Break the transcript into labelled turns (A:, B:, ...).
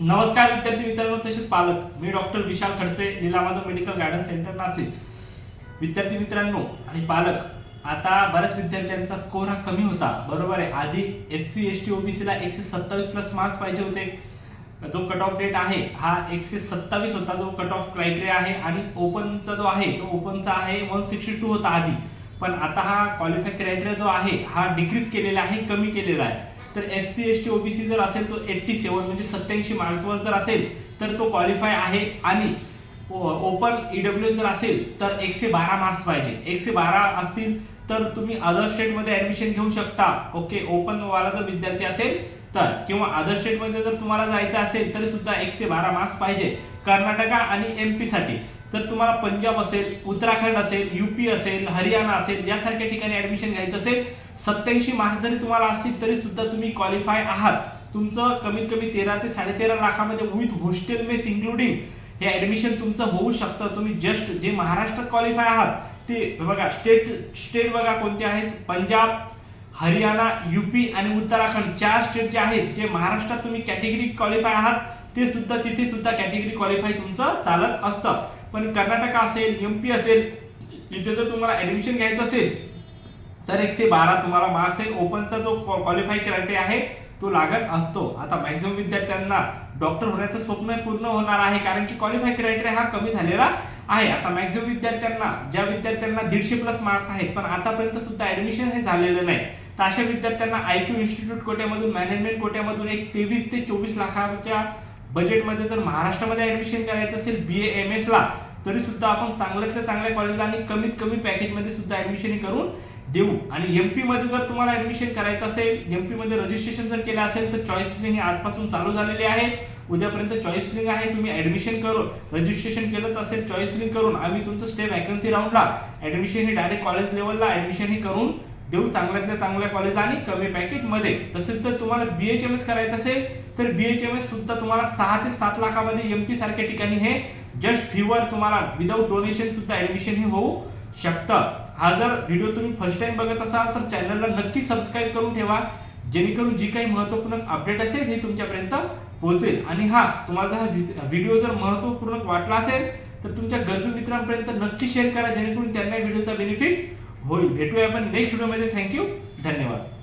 A: नमस्कार विद्यार्थी मित्रांनो तसेच पालक. मी doctor Vishal Khadse Leelamadhav medical guidance centre Nashik. विद्यार्थी मित्रांनो आणि पालक आता बऱ्याच विद्यार्थ्यांचा स्कोर हा कमी होता. बरोबर आहे. आधी S C S T OBC ला एकशे सत्तावीस प्लस मार्क्स पाहिजे होते. जो कट ऑफ डेट आहे हा एकशे सत्तावीस होता जो कट ऑफ क्रायटेरिया आहे. आणि ओपनचा जो आहे तो ओपनचा आहे वन सिक्स्टी टू होता आधी. पण आता हा क्वालिफाय क्रायटेरिया जो आहे हा डिक्रीज केलेला आहे कमी केलेला आहे. तर S C S T OBC जर असेल तो एट्टी सेवन म्हणजे सत्याऐंशी मार्क्सवर जर असेल तर तो क्वालिफाय आहे. आणि ओपन ईडब्ल्यू जर असेल तर एकशे बारा मार्क्स पाहिजे. एकशे बारा असतील तर तुम्ही अदर स्टेटमध्ये ऍडमिशन घेऊ शकता. ओके ओपन वाला जर विद्यार्थी असेल तर. किंवा अदर स्टेटमध्ये जर तुम्हाला जायचं असेल तरी सुद्धा एकशे बारा मार्क्स पाहिजे. कर्नाटका आणि एमपी साठी. तर तुम्हाला पंजाब असेल उत्तराखंड असेल युपी असेल हरियाणा असेल यासारख्या ठिकाणी ऍडमिशन घ्यायचं असेल सत्याऐंशी मार्क जरी तुम्हाला असतील तरी सुद्धा तुम्ही क्वालिफाय आहात. तुमचं कमीत कमी तेरा ते साडेतेरा लाखामध्ये विथ हॉस्टेल मेस इन्क्लुडिंग हे ऍडमिशन तुमचं होऊ शकतं. तुम्ही जस्ट जे महाराष्ट्रात क्वालिफाय आहात ते बघा स्टेट स्टेट बघा कोणते आहेत. पंजाब हरियाणा युपी आणि उत्तराखंड चार स्टेट जे आहेत जे महाराष्ट्रात तुम्ही कॅटेगरी क्वालिफाय आहात ते सुद्धा तिथे सुद्धा कॅटेगरी क्वालिफाय तुमचं चालत असतं. पण कर्नाटक असेल एम पी असेल तिथे जर तुम्हाला ऍडमिशन घ्यायचं असेल तर एकशे बारा तुम्हाला मार्क्स आहे. ओपनचा जो क्वालिफाय क्रायटेरिया आहे तो लागत असतो. आता मॅक्झिमम विद्यार्थ्यांना डॉक्टर होण्याचं स्वप्न पूर्ण होणार आहे कारण की क्वालिफाय क्रायटेरिया हा कमी झालेला आहे. आता मॅक्झिमम विद्यार्थ्यांना ज्या विद्यार्थ्यांना दीडशे प्लस मार्क्स आहेत पण आतापर्यंत सुद्धा ऍडमिशन हे झालेलं नाही तर अशा विद्यार्थ्यांना आयक्यू इन्स्टिट्यूट कोट्यामधून मॅनेजमेंट कोट्यामधून एक तेवीस ते चोवीस लाखाच्या बजेटमध्ये जर महाराष्ट्रामध्ये ऍडमिशन करायचं असेल बी एम एस ला तरी सुद्धा आपण चांगल्यातल्या चांगल्या कॉलेजला आणि कमीत कमी पॅकेजमध्ये सुद्धा ऍडमिशन करून देऊ. आणि एमपी मध्ये जर तुम्हाला ऍडमिशन करायचं असेल एमपी मध्ये रजिस्ट्रेशन जर केलं असेल तर चॉईस फिलिंग हे आजपासून चालू झालेली आहे. उद्यापर्यंत चॉईस फिलिंग आहे तुम्ही ऍडमिशन करून रजिस्ट्रेशन केलं असेल चॉईस फिलिंग करून आम्ही तुमचं स्टे वॅकन्सी राऊंडला ऍडमिशन हे डायरेक्ट कॉलेज लेवलला ऍडमिशन हे करून देऊ चांगल्यातल्या चांगल्या कॉलेजला आणि कमी पॅकेजमध्ये तसेच जर तुम्हाला बी एच एम एस करायचं असेल तर बी एच एम एस सुद्धा तुम्हाला सहा ते सात लाखामध्ये एम पी सारख्या ठिकाणी हे जस्ट फीवर तुम्हाला विदाऊट डोनेशन सुद्धा ऍडमिशन हे होऊ शकतं. हा जर व्हिडिओ तुम्ही फर्स्ट टाइम बघत असाल तर चॅनलला नक्की सबस्क्राईब करून ठेवा. जेणेकरून जी काही महत्त्वपूर्ण अपडेट असेल हे तुमच्यापर्यंत पोहोचेल. आणि हा तुम्हाला हा व्हिडिओ जर महत्त्वपूर्ण वाटला असेल तर तुमच्या गरजू मित्रांपर्यंत नक्की शेअर करा जेणेकरून त्यांना व्हिडिओचा बेनिफिट होईल. भेटूया आपण नेक्स्ट व्हिडिओमध्ये थँक्यू धन्यवाद.